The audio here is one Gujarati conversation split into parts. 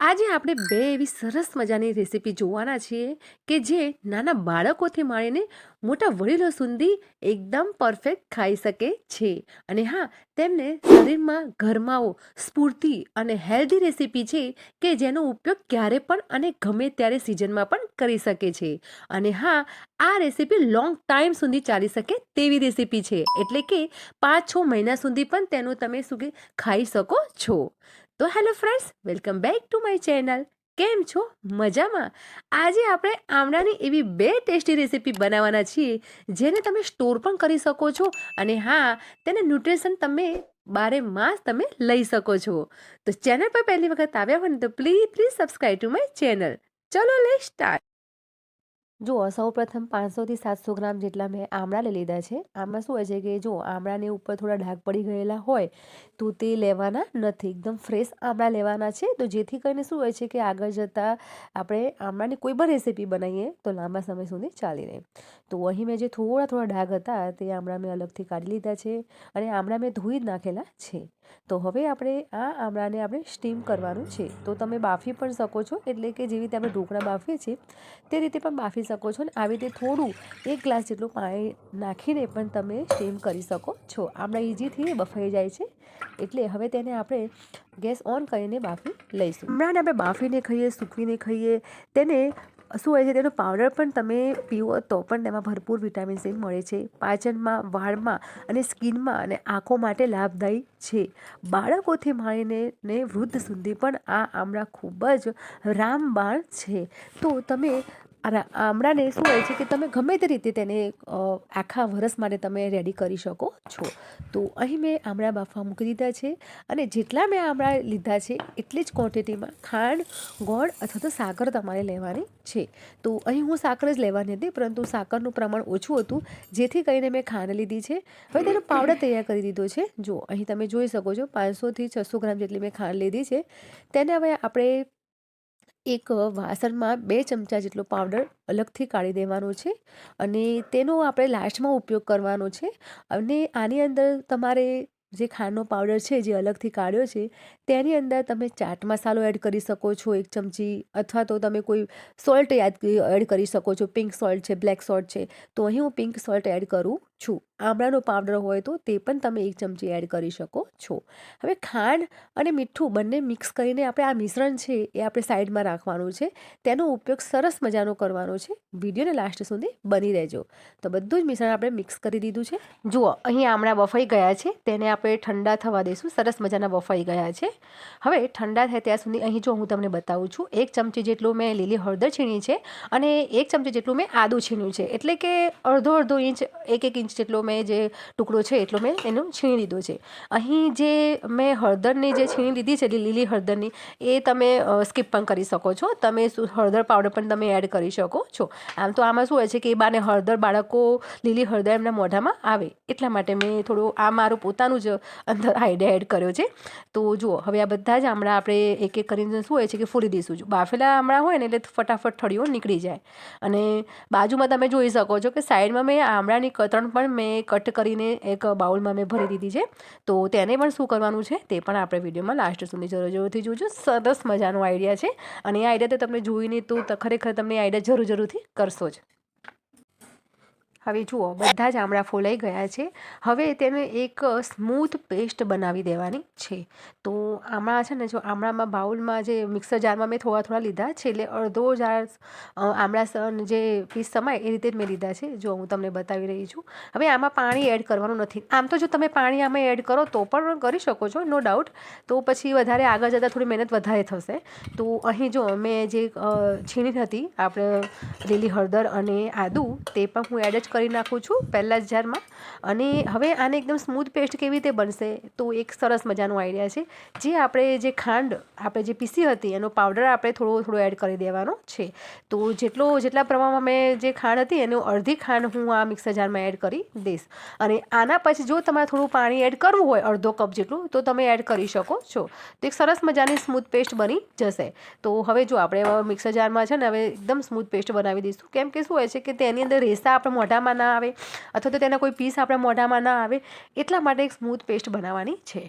આજે આપણે બે એવી સરસ મજાની રેસીપી જોવાના છીએ કે જે નાના બાળકોથી માંડીને મોટા વડીલો સુધી એકદમ પરફેક્ટ ખાઈ શકે છે. અને હા, તેમને શરીરમાં ગરમાવો સ્ફૂર્તિ અને હેલ્ધી રેસીપી છે કે જેનો ઉપયોગ ક્યારે પણ અને ગમે ત્યારે સિઝનમાં પણ કરી શકે છે. અને હા, આ રેસીપી લોંગ ટાઈમ સુધી ચાલી શકે તેવી રેસીપી છે. એટલે કે પાંચ છ મહિના સુધી પણ તેનું તમે શું ખાઈ શકો છો. તો hello friends, welcome back to my channel. કેમ છો? મજામાં? આજે આપણે આમળાની એવી બે ટેસ્ટી રેસીપી બનાવવાના છીએ, જેને તમે સ્ટોર પણ કરી શકો છો અને હા, તેને ન્યુટ્રિશન તમે બારે માસ તમે લઈ શકો છો. તો ચેનલ પર પહેલી વખત આવ્યા હોય ને તો please please subscribe to my channel. ચલો લે સ્ટાર્ટ જુઓ સૌ પ્રથમ પાંચસોથી સાતસો ગ્રામ જેટલા મેં આમળા લઈ લીધા છે. આમાં શું હોય છે કે જો આમળાની ઉપર થોડા ડાઘ પડી ગયેલા હોય તો તે લેવાના નથી. એકદમ ફ્રેશ આમળા લેવાના છે. તો જેથી કરીને શું હોય છે કે આગળ જતાં આપણે આમળાની કોઈ પણ રેસીપી બનાવીએ તો લાંબા સમય સુધી ચાલી રહે. તો અહીં મેં જે થોડા થોડા ડાઘ હતા તે આમળા મેં અલગથી કાઢી લીધા છે અને આમળા મેં ધોઈ જ નાખેલા છે. તો હવે આપણે આ આમળાને આપણે સ્ટીમ કરવાનું છે. તો તમે બાફી પણ શકો છો, એટલે કે જેવી રીતે આપણે ઢોકળા બાફીએ છીએ, તે રીતે પણ બાફી શકો છો અને આવી રીતે થોડું એક ગ્લાસ જેટલું પાણી નાખીને પણ તમે સ્ટીમ કરી શકો છો. આમળા ઇઝીથી બફાઈ જાય છે, એટલે હવે તેને આપણે ગેસ ઓન કરીને બાફી લઈશું. હમણાં આપણે બાફીને ખાઈએ, સૂકવીને ખાઈએ, તેને શું હોય છે, તેનો પાવડર પણ તમે પીવો તો પણ તેમાં ભરપૂર વિટામિન સી મળે છે. પાચનમાં, વાળમાં અને સ્કિનમાં અને આંખો માટે લાભદાયી છે. બાળકોથી માંડીને ને વૃદ્ધ સુધી પણ આ આમળા ખૂબ જ રામબાણ છે. તો તમે આમળાને શું હોય છે કે તમે ગમે તે રીતે તેને આખા વરસ માટે તમે રેડી કરી શકો છો. તો અહીં મેં આમળા બાફવા મૂકી દીધા છે અને જેટલા મેં આમળા લીધા છે એટલી જ ક્વોન્ટિટીમાં ખાંડ, ગોળ અથવા તો સાકર તમારે લેવાની છે. તો અહીં હું સાકર જ લેવાની હતી, પરંતુ સાકરનું પ્રમાણ ઓછું હતું, જેથી કરીને મેં ખાંડ લીધી છે. હવે તેનો પાવડર તૈયાર કરી દીધો છે. જો અહીં તમે જોઈ શકો છો, પાંચસોથી છસો ગ્રામ જેટલી મેં ખાંડ લીધી છે. તેને હવે આપણે એક વાસણમાં બે ચમચા જેટલો પાવડર અલગથી કાઢી દેવાનો છે અને તેનો આપણે લાસ્ટમાં ઉપયોગ કરવાનો છે અને આની અંદર તમારે જે ખાંડનો પાવડર છે જે અલગથી કાઢ્યો છે તેની અંદર તમે ચાટ મસાલો એડ કરી શકો છો એક ચમચી અથવા તો તમે કોઈ સોલ્ટ યાદ એડ કરી શકો છો. પિંક સોલ્ટ છે, બ્લેક સોલ્ટ છે. તો અહીં હું પિંક સોલ્ટ એડ કરું. છું, આમળાનો પાવડર હોય તો તે પણ તમે એક ચમચી એડ કરી શકો છો. હવે ખાંડ અને મીઠું બંને મિક્સ કરીને આપણે આ મિશ્રણ છે એ આપણે સાઈડમાં રાખવાનું છે. તેનો ઉપયોગ સરસ મજાનો કરવાનો છે. વિડીયોને લાસ્ટ સુધી બની રહેજો. તો બધું જ મિશ્રણ આપણે મિક્સ કરી દીધું છે. જુઓ, અહીં આમળા બફાઈ ગયા છે. તેને આપણે ઠંડા થવા દઈશું સરસ મજાના બફાઈ ગયા છે. હવે ઠંડા થાય ત્યાં સુધી અહીં જો હું તમને બતાવું છું, એક ચમચી જેટલું મેં લીલી હળદર છીણી છે અને એક ચમચી જેટલું મેં આદું છીણ્યું છે. એટલે કે અડધો અડધો ઇંચ, એક એક ઇંચ જેટલો મેં જે ટુકડો છે એટલો મેં એનો છીણી લીધો છે. અહીં જે મેં હળદરની જે છીણી લીધી છે લીલી હળદરની, એ તમે સ્કીપ પણ કરી શકો છો. તમે હળદર પાવડર પણ તમે એડ કરી શકો છો. આમ તો આમાં શું હોય છે કે એ બાને હળદર, બાળકો લીલી હળદર એમના મોઢામાં આવે. એટલા માટે મેં થોડું, આ મારું પોતાનું જ અંદર આઈડિયા એડ કર્યો છે. તો જુઓ, હવે આ બધા જ આમળા આપણે એક એક કરીને શું હોય છે કે ફૂલી દઈશું. બાફેલા આમળા હોય ને એટલે ફટાફટ થળીઓ નીકળી જાય. અને બાજુમાં તમે જોઈ શકો છો કે સાઈડમાં મેં આમળાની કતરણ પણ મેં કટ કરીને એક બાઉલમાં મેં ભરી દીધી છે. તો તેને પણ શું કરવાનું છે તે પણ આપણે વિડીયોમાં લાસ્ટ સુધી જરૂર જરૂરથી જોજો. સરસ મજાનો આઈડિયા છે. અને એ આઈડિયા તો તમને જોઈને તો ખરેખર તમને આઈડિયા જરૂર જરૂરથી કરશો જ. હવે જુઓ, બધા જ આમળા ફોલાઈ ગયા છે. હવે તેને એક સ્મૂથ પેસ્ટ બનાવી દેવાની છે. તો આમળા છે ને, જો આમળામાં બાઉલમાં જે મિક્સર જારમાં મેં થોડા થોડા લીધા છે, એટલે અડધો જાર આમળા જે પીસ સમાય એ રીતે જ મેં લીધા છે, જો હું તમને બતાવી રહી છું. હવે આમાં પાણી એડ કરવાનું નથી. આમ તો જો તમે પાણી આમાં એડ કરો તો પણ કરી શકો છો, નો ડાઉટ. તો પછી વધારે આગળ જતાં થોડી મહેનત વધારે થશે. તો અહીં જો મેં જે છીણી હતી, આપણે લીલી હળદર અને આદુ, તે પણ હું એડ જ કરી નાખું છું પહેલાં જ જારમાં. અને હવે આને એકદમ સ્મૂથ પેસ્ટ કેવી રીતે બનશે તો એક સરસ મજાનો આઈડિયા છે. જે આપણે જે ખાંડ આપણે જે પીસી હતી એનો પાવડર આપણે થોડો થોડો એડ કરી દેવાનો છે. તો જેટલો જેટલા પ્રમાણમાં મેં જે ખાંડ હતી એનું અડધી ખાંડ હું આ મિક્સર જારમાં એડ કરી દઈશ. અને આના પછી જો તમારે થોડું પાણી એડ કરવું હોય અડધો કપ જેટલું તો તમે એડ કરી શકો છો. તો એક સરસ મજાની સ્મૂથ પેસ્ટ બની જશે. તો હવે જો આપણે મિક્સર જારમાં છે ને હવે એકદમ સ્મૂથ પેસ્ટ બનાવી દઈશું. કેમ કે શું હોય છે કે તેની અંદર રેસા આપણે મોઢામાં મોઢામાં ના આવે અથવા તો તેના કોઈ પીસ આપણા મોઢામાં ના આવે, એટલા માટે એક સ્મૂથ પેસ્ટ બનાવવાની છે.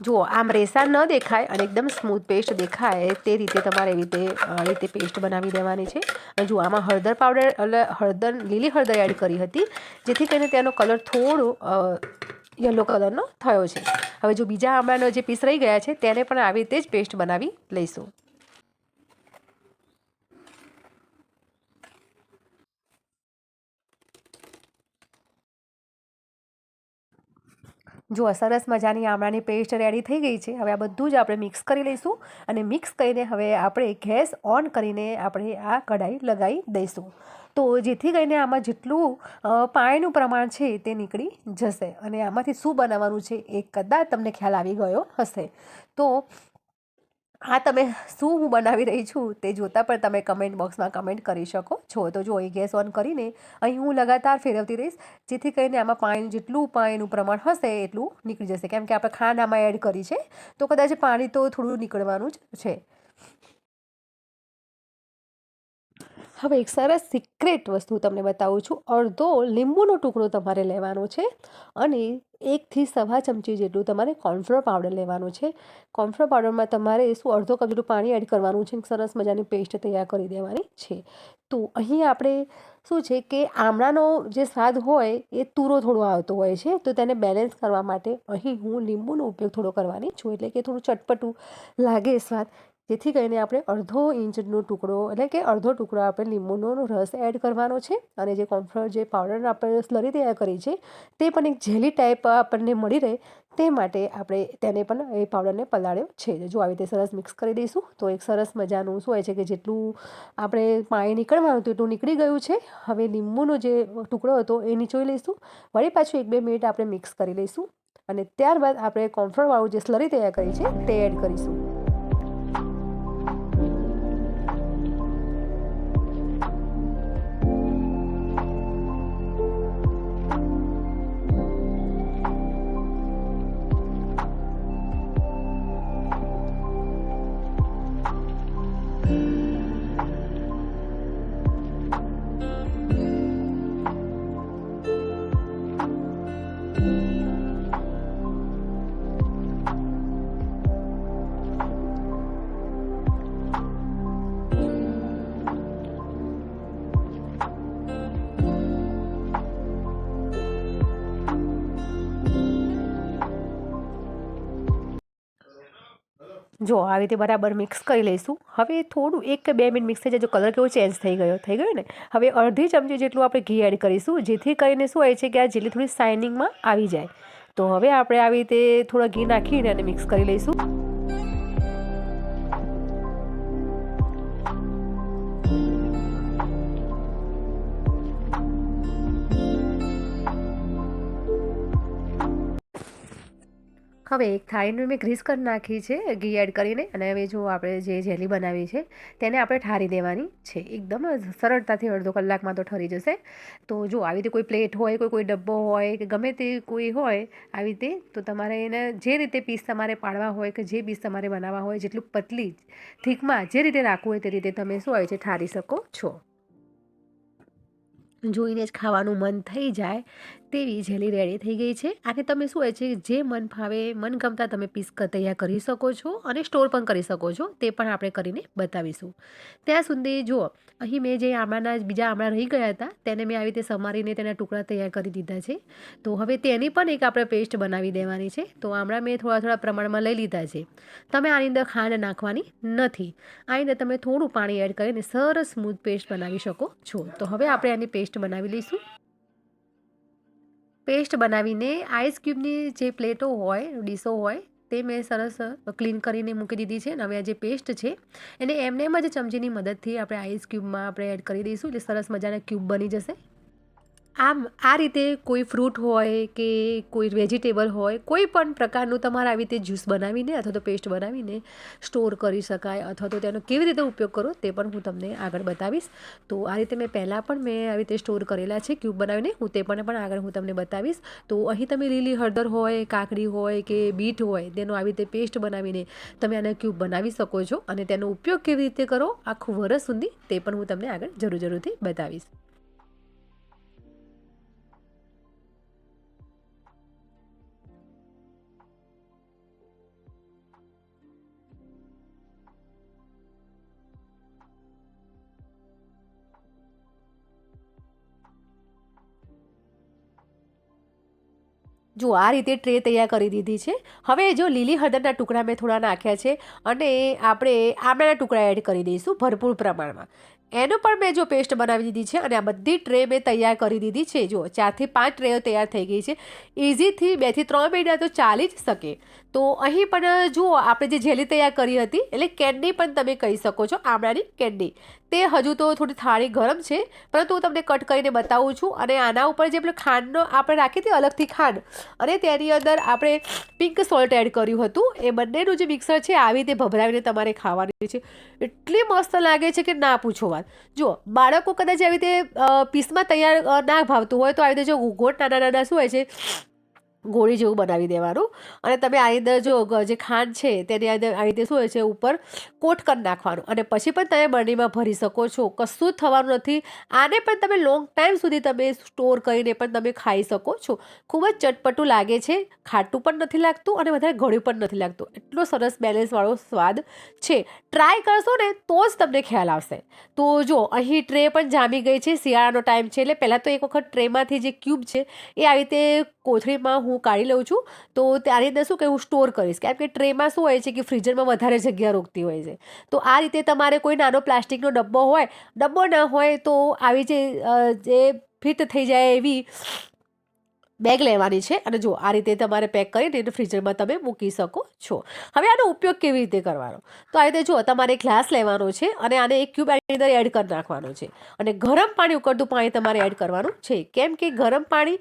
જુઓ, આમ રેસા ન દેખાય અને એકદમ સ્મૂથ પેસ્ટ દેખાય તે રીતે તમારે રીતે રીતે પેસ્ટ બનાવી દેવાની છે. અને જુઓ, આમાં હળદર પાવડર એટલે હળદર, લીલી હળદર એડ કરી હતી, જેથી કરીને તેનો કલર થોડો યલો કલરનો થયો છે. હવે જો બીજા આંબાનો જે પીસ રહી ગયા છે, તેને પણ આવી રીતે જ પેસ્ટ બનાવી લઈશું. જો સરસ મજાની આમળાની પેસ્ટ રેડી થઈ ગઈ છે, હવે આ બધું જ આપણે મિક્સ કરી લઈશું અને મિક્સ કરીને હવે આપણે ગેસ ઓન કરીને આપણે આ કઢાઈ લગાવી દઈશું. તો જેથી કરીને આમાં જેટલું પાણીનું પ્રમાણ છે તે નીકળી જશે અને આમાંથી શું બનાવવાનું છે એ કદાચ તમને ખ્યાલ આવી ગયો હશે. તો આ તમે શું હું બનાવી રહી છું તે જોતાં પણ તમે કમેન્ટ બોક્સમાં કમેન્ટ કરી શકો. છો તો જો એ ગેસ ઓન કરીને અહીં હું લગાતાર ફેરવતી રહીશ. જેથી કરીને આમાં પાણી જેટલું પાણીનું પ્રમાણ હશે એટલું નીકળી જશે. કેમ કે આપણે ખાંડ આમાં એડ કરી છે, તો કદાચ પાણી તો થોડું નીકળવાનું જ છે. હવે એક સરસ સિક્રેટ વસ્તુ તમને બતાવું છું. અડધો લીંબુનો ટુકડો તમારે લેવાનો છે અને એકથી સવા ચમચી જેટલું તમારે કોર્નફ્લોર પાવડર લેવાનો છે. કોર્નફ્લોર પાવડરમાં તમારે શું અડધો કપ પાણી એડ કરવાનું છે સરસ મજાની પેસ્ટ તૈયાર કરી દેવાની છે. તો અહીં આપણે શું છે કે આમળાનો જે સ્વાદ હોય એ તુરો થોડો આવતો હોય છે. તો તેને બેલેન્સ કરવા માટે અહીં હું લીંબુનો ઉપયોગ થોડો કરવાની છું. એટલે કે થોડું ચટપટું લાગે સ્વાદ. જેથી કરીને આપણે અડધો ઇંચનો ટુકડો, એટલે કે અડધો ટુકડો આપણે લીંબુનો રસ એડ કરવાનો છે અને જે કોમ્ફર્ટ જે પાવડર આપણે સ્લરી તૈયાર કરી છે, તે પણ એક જેલી ટાઈપ આપણને મળી રહે, તે માટે આપણે તેને પણ એ પાવડરને પલાળ્યો છે. જો આવી રીતે સરસ મિક્સ કરી દઈશું, તો એક સરસ મજાનું શું હોય છે કે જેટલું આપણે પાણી નીકળવાનું હતું એટલું નીકળી ગયું છે. હવે લીંબુનો જે ટુકડો હતો એ નીચોઈ લઈશું. વળી પાછું એક બે મિનિટ આપણે મિક્સ કરી લઈશું અને ત્યારબાદ આપણે કોમ્ફર્ટવાળું જે સ્લરી તૈયાર કરી છે, તે એડ કરીશું. જો, આવી રીતે બરાબર મિક્સ કરી લઈશું. હવે થોડું એક કે બે મિનિટ મિક્સ થઈ જાય. જો કલર કેવો ચેન્જ થઈ ગયો થઈ ગયો ને? હવે અડધી ચમચી જેટલું આપણે ઘી એડ કરીશું, જેથી કરીને શું હોય છે કે આ જેટલી થોડી શાઇનિંગમાં આવી જાય. તો હવે આપણે આવી રીતે થોડા ઘી નાખીને અને મિક્સ કરી લઈશું. હવે એક થાળીનું મેં ગ્રીસ કરી નાખી છે, ઘી એડ કરીને અને હવે જો આપણે જે જેલી બનાવી છે, તેને આપણે ઠારી દેવાની છે. એકદમ સરળતાથી અડધો કલાકમાં તો ઠરી જશે. તો જો આવી રીતે કોઈ પ્લેટ હોય, કોઈ કોઈ ડબ્બો હોય કે ગમે તે કોઈ હોય આવી રીતે, તો તમારે એને જે રીતે પીસ તમારે પાડવા હોય કે જે પીસ તમારે બનાવવા હોય, જેટલું પતલી, થીકમાં જે રીતે રાખવું હોય તે રીતે તમે શું આવે છે, ઠારી શકો છો. જોઈને જ ખાવાનું મન થઈ જાય. તેવી જેલી રેડી થઈ ગઈ છે. આને તમે શું હોય છે જે મન ફાવે મનગમતા તમે પીસ તૈયાર કરી શકો છો અને સ્ટોર પણ કરી શકો છો. તે પણ આપણે કરીને બતાવીશું. ત્યાં સુધી જુઓ, અહીં મેં જે આમળાના બીજા આમળા રહી ગયા હતા, તેને મેં આવી રીતે સમારીને તેના ટુકડા તૈયાર કરી દીધા છે. તો હવે તેની પણ એક આપણે પેસ્ટ બનાવી દેવાની છે. તો આમળા મેં થોડા થોડા પ્રમાણમાં લઈ લીધા છે. તમે આની અંદર ખાંડ નાખવાની નથી. આની અંદર તમે થોડું પાણી એડ કરીને સરસ સ્મૂથ પેસ્ટ બનાવી શકો છો. તો હવે આપણે આની પેસ્ટ બનાવી લઈશું. પેસ્ટ બનાવીને આઈસ ક્યુબની જે પ્લેટો હોય, ડીશો હોય, તે મેં સરસ ક્લીન કરીને મૂકી દીધી છે. અને હવે આ જે પેસ્ટ છે, એને એમને એમ જ ચમચીની મદદથી આપણે આઈસ ક્યુબમાં આપણે એડ કરી દઈશું. એટલે સરસ મજાના ક્યુબ બની જશે. આમ આ રીતે કોઈ ફ્રૂટ હોય કે કોઈ વેજીટેબલ હોય, કોઈ પણ પ્રકારનું તમારે આવી રીતે જ્યુસ બનાવીને અથવા તો પેસ્ટ બનાવીને સ્ટોર કરી શકાય અથવા તો તેનો કેવી રીતે ઉપયોગ કરો તે પણ હું તમને આગળ બતાવીશ. તો આ રીતે મેં પહેલાં પણ મેં આવી રીતે સ્ટોર કરેલા છે ક્યુબ બનાવીને, હું તે પણ પણ આગળ હું તમને બતાવીશ. તો અહીં તમે લીલી હળદર હોય, કાકડી હોય કે બીટ હોય, તેનો આવી રીતે પેસ્ટ બનાવીને તમે આને ક્યુબ બનાવી શકો છો અને તેનો ઉપયોગ કેવી રીતે કરો આખું વરસ સુધી તે પણ હું તમને આગળ જરૂર જરૂરથી બતાવીશ. જુઓ આ રીતે ટ્રે તૈયાર કરી દીધી છે. હવે જો લીલી હળદરના ટુકડા મેં થોડા નાખ્યા છે અને આપણે આમળાના ટુકડા એડ કરી દઈશું ભરપૂર પ્રમાણમાં. એનો પણ મેં જો પેસ્ટ બનાવી દીધી છે અને આ બધી ટ્રે મેં તૈયાર કરી દીધી છે. જો ચારથી પાંચ ટ્રેઓ તૈયાર થઈ ગઈ છે. ઇઝીથી બેથી ત્રણ મહિના તો ચાલી જ શકે. તો અહીં પણ જુઓ, આપણે જે જેલી તૈયાર કરી હતી, એટલે કેન્ડી પણ તમે કહી શકો છો, આમળાની કેન્ડી. તે હજુ તો થોડી થાળી ગરમ છે, પરંતુ હું તમને કટ કરીને બતાવું છું અને આના ઉપર જે પેલું ખાંડનો આપણે રાખી હતી અલગથી ખાંડ, અને તેની અંદર આપણે પિંક સોલ્ટ એડ કર્યું હતું. એ બંનેનું જે મિક્સર છે, આવી રીતે ભભરાવીને તમારે ખાવાની છે. એટલી મસ્ત લાગે છે કે ના પૂછો વાત જુઓ, બાળકો કદાચ આવી રીતે પીસમાં તૈયાર ના ભાવતું હોય તો આવી રીતે જો ગોટ નાના નાના શું હોય છે ગોળી જેવું બનાવી દેવાનું. અને તમે આ અંદર જો જે ખાંડ છે તેની આવી રીતે શું હોય છે, ઉપર કોટ કરી નાખવાનું. અને પછી પણ તમે બરણીમાં ભરી શકો છો. કશું જ થવાનું નથી. આને પણ તમે લોંગ ટાઈમ સુધી તમે સ્ટોર કરીને પણ તમે ખાઈ શકો છો. ખૂબ જ ચટપટું લાગે છે. ખાટું પણ નથી લાગતું અને વધારે ગળ્યું પણ નથી લાગતું. એટલો સરસ બેલેન્સવાળો સ્વાદ છે. ટ્રાય કરશો ને તો જ તમને ખ્યાલ આવશે. તો જો, અહીં ટ્રે પણ જામી ગઈ છે. શિયાળાનો ટાઈમ છે એટલે પહેલાં તો એક વખત ટ્રેમાંથી જે ક્યુબ છે એ આવી રીતે કોથળીમાં હું કાઢી લઉં છું, તો ત્યારે અંદર શું કે હું સ્ટોર કરીશ. કેમ કે ટ્રેમાં શું હોય છે કે ફ્રીઝરમાં વધારે જગ્યા રોકતી હોય છે. તો આ રીતે તમારે કોઈ નાનો પ્લાસ્ટિકનો ડબ્બો હોય, ડબ્બો ના હોય તો આવી જે જે ફિટ થઈ જાય એવી બેગ લેવાની છે. અને જો આ રીતે તમારે પેક કરીને એને ફ્રીઝરમાં તમે મૂકી શકો છો. હવે આનો ઉપયોગ કેવી રીતે કરવાનો? તો આ રીતે જો તમારે ગ્લાસ લેવાનો છે અને આને એક ક્યુબ આની અંદર એડ કરી નાખવાનો છે. અને ગરમ પાણી ઉકળતું પાણી તમારે એડ કરવાનું છે. કેમ કે ગરમ પાણી